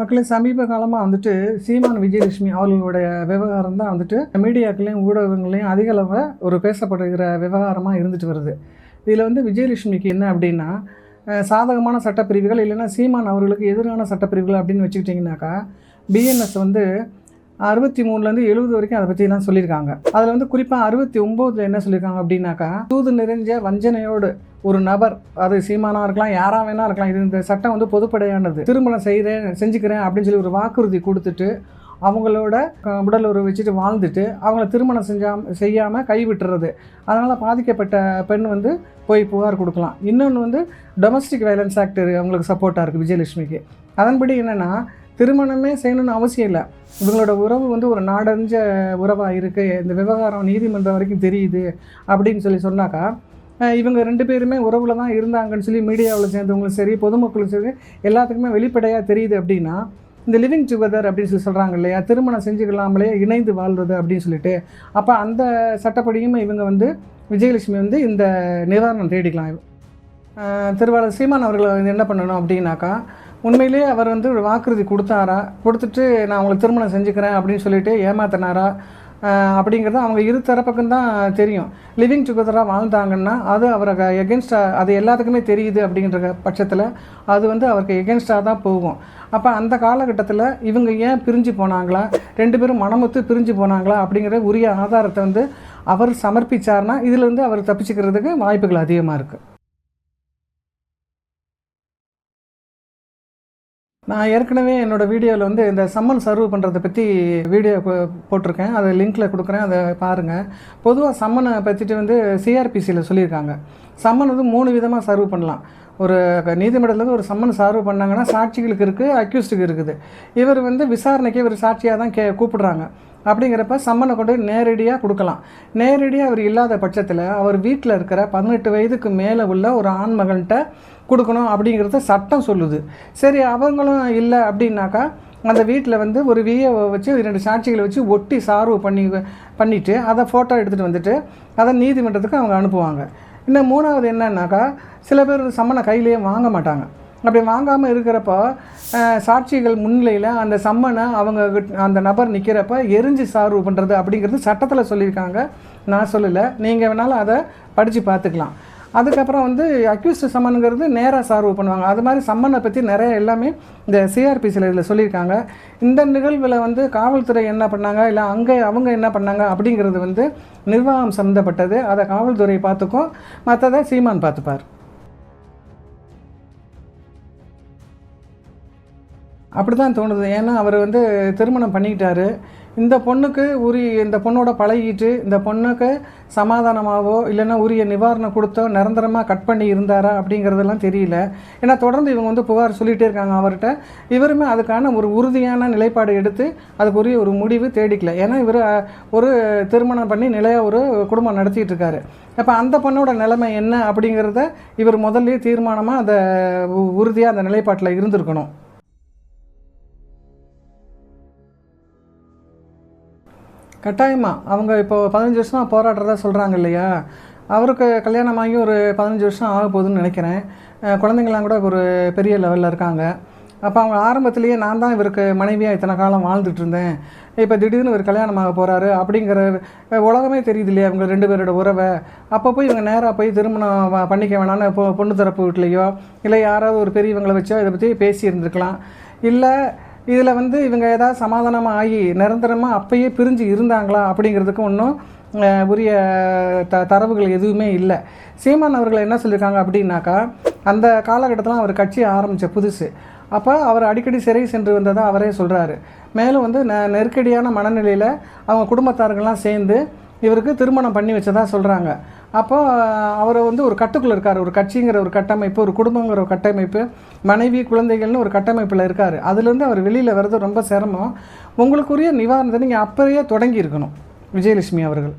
மக்களே சமீப காலமாக வந்துட்டு சீமான் விஜயலட்சுமி அவர்களுடைய விவகாரம் தான் வந்துட்டு மீடியாக்களையும் ஊடகங்களையும் அதிக அளவில் ஒரு பேசப்படுகிற விவகாரமாக இருந்துட்டு வருது. இதில் வந்து விஜயலட்சுமிக்கு என்ன அப்படின்னா சாதகமான சட்டப்பிரிவுகள் இல்லைன்னா சீமான் அவர்களுக்கு எதிரான சட்டப்பிரிவுகள் அப்படின்னு வச்சுக்கிட்டிங்கனாக்கா பிஎன்எஸ் வந்து அறுபத்தி மூணுலேருந்து எழுபது வரைக்கும் அதை பற்றிலாம் சொல்லியிருக்காங்க. அதில் வந்து குறிப்பாக அறுபத்தி ஒம்போதில் என்ன சொல்லியிருக்காங்க அப்படின்னாக்கா தூது நிறைஞ்ச வஞ்சனையோடு ஒரு நபர் அது சீமானாக இருக்கலாம் யாராக வேணா இருக்கலாம் இது இந்த சட்டம் வந்து பொதுப்படையானது. திருமணம் செய்கிறேன் செஞ்சுக்கிறேன் அப்படின்னு சொல்லி ஒரு வாக்குறுதி கொடுத்துட்டு அவங்களோட உடல் உறவு வச்சுட்டு வாழ்ந்துட்டு அவங்கள திருமணம் செஞ்சாம செய்யாமல் கைவிட்டுறது. அதனால் பாதிக்கப்பட்ட பெண் வந்து போய் புகார் கொடுக்கலாம். இன்னொன்று வந்து டொமஸ்டிக் வயலன்ஸ் ஆக்ட் அவங்களுக்கு சப்போர்ட்டாக இருக்குது விஜயலட்சுமிக்கு. அதன்படி என்னென்னா திருமணமே செய்யணும்னு அவசியம் இல்லை. இவங்களோட உறவு வந்து ஒரு நாடறிஞ்ச உறவாக இருக்குது இந்த விவகாரம் நீதிமன்றம் வரைக்கும் தெரியுது அப்படின்னு சொல்லி சொன்னாக்கா இவங்க ரெண்டு பேருமே உறவில் தான் இருந்தாங்கன்னு சொல்லி மீடியாவில் சேர்ந்தவங்களும் சரி பொதுமக்களும் சரி எல்லாத்துக்குமே வெளிப்படையாக தெரியுது அப்படின்னா இந்த லிவிங் டுகெதர் அப்படின்னு சொல்லி சொல்கிறாங்க இல்லையா திருமணம் செஞ்சுக்கலாமலே இணைந்து வாழ்றது அப்படின்னு சொல்லிட்டு அப்போ அந்த சட்டப்படியும் இவங்க வந்து விஜயலட்சுமி வந்து இந்த நிவாரணம் தேடிக்கலாம். திருவாளர் சீமான் அவர்கள் வந்து என்ன பண்ணணும் அப்படின்னாக்கா உண்மையிலேயே அவர் வந்து ஒரு வாக்குறுதி கொடுத்தாரா? கொடுத்துட்டு நான் அவங்களை திருமணம் செஞ்சுக்கிறேன் அப்படின்னு சொல்லிட்டு ஏமாத்தினாரா? அப்படிங்கிறது அவங்க இரு தரப்புக்கும் தான் தெரியும். லிவிங் டுகெதராக வாழ்ந்தாங்கன்னா அது அவருக்கு எகென்ஸ்டாக அது எல்லாத்துக்குமே தெரியுது அப்படிங்கிற பட்சத்தில் அது வந்து அவருக்கு எகென்ஸ்டாக தான் போகும். அப்போ அந்த காலகட்டத்தில் இவங்க ஏன் பிரிஞ்சு போனாங்களா? ரெண்டு பேரும் மனமுத்து பிரிஞ்சு போனாங்களா? அப்படிங்கிற உரிய ஆதாரத்தை வந்து அவர் சமர்ப்பிச்சார்னா இதிலிருந்து அவர் தப்பிச்சுக்கிறதுக்கு வாய்ப்புகள் அதிகமாக இருக்குது நான் ஏற்கனவே என்னோட வீடியோவில் வந்து இந்த சம்மன் சர்வ் பண்ணுறதை பற்றி வீடியோ போட்டிருக்கேன். அதை லிங்க்கில் கொடுக்குறேன். அதை பாருங்கள் பொதுவாக சம்மனை பற்றிட்டு வந்து சிஆர்பிசியில் சொல்லியிருக்காங்க. சம்மன் வந்து மூணு விதமாக சர்வ் பண்ணலாம். ஒரு நீதிமன்றத்தில் ஒரு சம்மன் சர்வ் பண்ணாங்கன்னா சாட்சிகளுக்கு இருக்குது அக்யூஸ்டுக்கு இருக்குது. இவர் வந்து விசாரணைக்கு இவர் சாட்சியாக தான் கே கூப்பிடுறாங்க. அப்படிங்கிறப்ப சம்மனை கொண்டு நேரடியாக கொடுக்கலாம். நேரடியாக அவர் இல்லாத பட்சத்தில் அவர் வீட்டில் இருக்கிற பதினெட்டு வயதுக்கு மேலே உள்ள ஒரு ஆண்மகன்கிட்ட கொடுக்கணும் அப்படிங்கிறத சட்டம் சொல்லுது. சரி அவங்களும் இல்லை அப்படின்னாக்கா அந்த வீட்டில் வந்து ஒரு விஏவை வச்சு இரண்டு சாட்சிகளை வச்சு ஒட்டி சார்வு பண்ணி பண்ணிவிட்டு அதை ஃபோட்டோ எடுத்துகிட்டு வந்துட்டு அதை நீதிமன்றத்துக்கு அவங்க அனுப்புவாங்க. இன்னும் மூணாவது என்னன்னாக்கா சில பேர் சம்மனை கையிலேயே வாங்க மாட்டாங்க. அப்படி வாங்காமல் இருக்கிறப்போ சாட்சிகள் முன்னிலையில் அந்த சம்மனை அவங்க கிட்ட- அந்த நபர் நிற்கிறப்ப எரிஞ்சு சார்வு பண்ணுறது அப்படிங்கிறது சட்டத்தில் சொல்லியிருக்காங்க. நான் சொல்லலை. நீங்கள் வேணாலும் அதை படித்து பார்த்துக்கலாம். அதுக்கப்புறம் வந்து அக்யூஸ்ட் சம்மனுங்கிறது நேராக சார்வு பண்ணுவாங்க. அது மாதிரி சம்மனை பற்றி நிறைய எல்லாமே இந்த சிஆர்பிசியில் இதில் சொல்லியிருக்காங்க. இந்த நிகழ்வில் வந்து காவல்துறை என்ன பண்ணாங்க? இல்லை அங்கே அவங்க என்ன பண்ணாங்க? அப்படிங்கிறது வந்து நிர்வாகம் சம்மந்தப்பட்டது அதை காவல்துறை பார்த்துக்கும். மற்றதை சீமான் பார்த்துப்பார். அப்படி தான் தோணுது. ஏன்னா அவர் வந்து திருமணம் பண்ணிக்கிட்டாரு. இந்த பொண்ணுக்கு உரிய இந்த பொண்ணோட பழகிட்டு இந்த பொண்ணுக்கு சமாதானமாகவோ இல்லைன்னா உரிய நிவாரணம் கொடுத்தோ நிரந்தரமாக கட் பண்ணி இருந்தாரா அப்படிங்கிறதெல்லாம் தெரியல. ஏன்னா தொடர்ந்து இவங்க வந்து புகார் சொல்லிகிட்டே இருக்காங்க அவர்கிட்ட. இவருமே அதுக்கான ஒரு உறுதியான நிலைப்பாடு எடுத்து அதுக்கு உரிய ஒரு முடிவு தேடிக்கல. ஏன்னா இவர் ஒரு திருமணம் பண்ணி நிலையாக ஒரு குடும்பம் நடத்திட்டு இருக்காரு. அப்போ அந்த பொண்ணோட நிலைமை என்ன அப்படிங்கிறத இவர் முதல்ல தீர்மானமாக அதை உறுதியாக அந்த நிலைப்பாட்டில் இருந்திருக்கணும். கட்டாயமாக அவங்க இப்போ பதினஞ்சு வருஷமாக போராடுறதா சொல்கிறாங்க இல்லையா? அவருக்கு கல்யாணமாகி ஒரு பதினஞ்சு வருஷம் ஆக போகுதுன்னு நினைக்கிறேன். குழந்தைங்களாம் கூட ஒரு பெரிய லெவலில் இருக்காங்க. அப்போ அவங்க ஆரம்பத்திலேயே நான் தான் இவருக்கு மனைவியாக இத்தனை காலம் வாழ்ந்துட்டு இருந்தேன். இப்போ திடீர்னு இவர் கல்யாணமாக போகிறாரு அப்படிங்கிற உலகமே தெரியுது இல்லையா? இவங்க ரெண்டு பேரோட உறவை. அப்போ போய் இவங்க நேராக போய் திருமணம் பண்ணிக்க வேணாம்னு பொ பொண்ணு தரப்பு வீட்லேயோ இல்லை யாராவது ஒரு பெரியவங்களை வச்சோ இதை பற்றி பேசியிருந்துருக்கலாம் இல்லை இதில் வந்து இவங்க ஏதாவது சமாதானமாக ஆகி நிரந்தரமாக அப்பயே பிரிஞ்சு இருந்தாங்களா அப்படிங்கிறதுக்கு ஒன்றும் உரிய த தரவுகள் எதுவுமே இல்லை. சீமான் அவர்கள் என்ன சொல்லியிருக்காங்க அப்படின்னாக்கா அந்த காலகட்டத்தில் அவர் கட்சி ஆரம்பித்த புதுசு. அப்போ அவர் அடிக்கடி சிறை சென்று வந்ததாக அவரே சொல்கிறாரு மேலும் வந்து நெ நெருக்கடியான மனநிலையில் அவங்க குடும்பத்தார்கள்லாம் சேர்ந்து இவருக்கு திருமணம் பண்ணி வச்சதாக சொல்கிறாங்க அப்போ அவர் வந்து ஒரு கட்டுக்குள்ளே இருக்கார். ஒரு கட்சிங்கிற ஒரு கட்டமைப்பு ஒரு குடும்பங்கிற ஒரு கட்டமைப்பு மனைவி குழந்தைகள்னு ஒரு கட்டமைப்பில் இருக்கார். அதுலேருந்து அவர் வெளியில் வர்றது ரொம்ப சிரமம். உங்களுக்குரிய நிவாரணத்தை நீங்கள் அப்பறையே தொடங்கி இருக்கணும் விஜயலட்சுமி அவர்கள்.